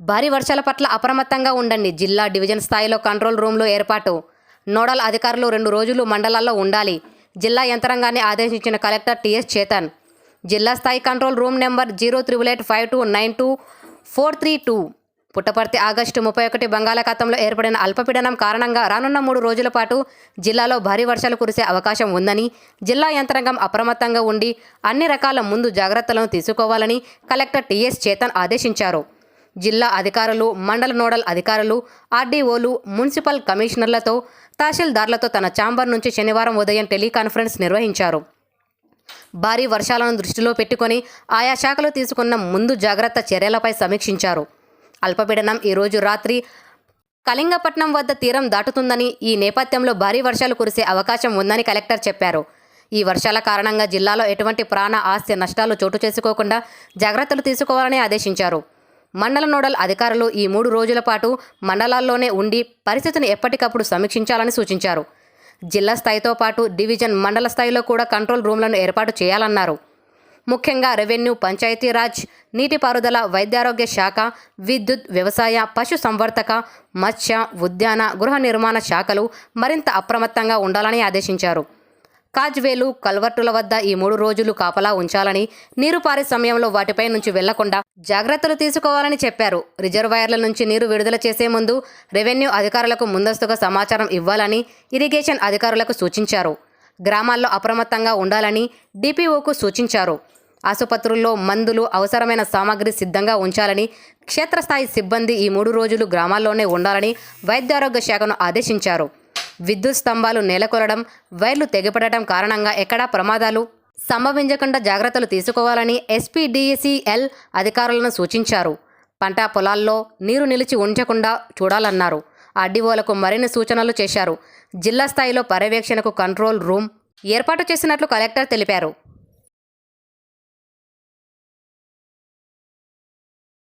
భారీ వర్షాల పట్ల అప్రమత్తంగా ఉండండి. జిల్లా డివిజన్ స్థాయిలో కంట్రోల్ రూమ్లు ఏర్పాటు. నోడల్ అధికారులు రెండు రోజులు మండలాల్లో ఉండాలి. జిల్లా యంత్రాంగాన్ని ఆదేశించిన కలెక్టర్ టిఎస్ చేతన్. జిల్లా స్థాయి control room number zero triple eight five two nine two four three two. Puttaparthi August ముప్పై ఒకటి బంగాళాఖాతంలో ఏర్పడిన అల్పపీడనం కారణంగా రానున్న మూడు రోజుల పాటు జిల్లాలో భారీ వర్షాలు కురిసే అవకాశం ఉందని జిల్లా యంత్రాంగం అప్రమత్తంగా ఉండి అన్ని రకాల ముందు జాగ్రత్తలను తీసుకోవాలని కలెక్టర్ టిఎస్ చేతన్ ఆదేశించారు. జిల్లా అధికారులు మండల నోడల్ అధికారులు ఆర్డీఓలు మున్సిపల్ కమిషనర్లతో తహసీల్దార్లతో తన ఛాంబర్ నుంచి శనివారం ఉదయం టెలికాన్ఫరెన్స్ నిర్వహించారు. భారీ వర్షాలను దృష్టిలో పెట్టుకొని ఆయా శాఖలు తీసుకున్న ముందు జాగ్రత్త చర్యలపై సమీక్షించారు. అల్పపీడనం ఈరోజు రాత్రి కళింగపట్నం వద్ద తీరం దాటుతుందని ఈ నేపథ్యంలో భారీ వర్షాలు కురిసే అవకాశం ఉందని కలెక్టర్ చెప్పారు. ఈ వర్షాల కారణంగా జిల్లాలో ఎటువంటి ప్రాణ ఆస్తి నష్టాలు చోటు చేసుకోకుండా జాగ్రత్తలు తీసుకోవాలని ఆదేశించారు. మండల నోడల్ అధికారులు ఈ మూడు రోజుల పాటు మండలాల్లోనే ఉండి పరిస్థితిని ఎప్పటికప్పుడు సమీక్షించాలని సూచించారు. జిల్లా స్థాయితో పాటు డివిజన్ మండల స్థాయిలో కూడా కంట్రోల్ రూమ్లను ఏర్పాటు చేయాలన్నారు. ముఖ్యంగా రెవెన్యూ పంచాయతీరాజ్ నీటిపారుదల వైద్యారోగ్య శాఖ విద్యుత్ వ్యవసాయ పశు సంవర్ధక మత్స్య ఉద్యాన గృహ నిర్మాణ శాఖలు మరింత అప్రమత్తంగా ఉండాలని ఆదేశించారు. కాజ్వేలు కల్వర్టుల వద్ద ఈ మూడు రోజులు కాపలా ఉంచాలని నీరు పారే సమయంలో వాటిపై నుంచి వెళ్ళకుండా జాగ్రత్తలు తీసుకోవాలని చెప్పారు. రిజర్వాయర్ల నుంచి నీరు విడుదల చేసే ముందు రెవెన్యూ అధికారులకు ముందస్తుగా సమాచారం ఇవ్వాలని ఇరిగేషన్ అధికారులకు సూచించారు. గ్రామాల్లో అప్రమత్తంగా ఉండాలని డిపిఓకు సూచించారు. ఆసుపత్రుల్లో మందులు అవసరమైన సామాగ్రి సిద్ధంగా ఉంచాలని క్షేత్రస్థాయి సిబ్బంది ఈ మూడు రోజులు గ్రామాల్లోనే ఉండాలని వైద్యారోగ్య శాఖను ఆదేశించారు. విద్యుత్ స్తంభాలు నేలకొలడం వైర్లు తెగిపడటం కారణంగా ఎక్కడా ప్రమాదాలు సంభవించకుండా జాగ్రత్తలు తీసుకోవాలని ఎస్పీడీసీఎల్ అధికారులను సూచించారు. పంట పొలాల్లో నీరు నిలిచి ఉంచకుండా చూడాలన్నారు. ఆర్డీఓలకు మరిన్ని సూచనలు చేశారు. జిల్లా స్థాయిలో పర్యవేక్షణకు కంట్రోల్ రూమ్ ఏర్పాటు చేసినట్లు కలెక్టర్ తెలిపారు.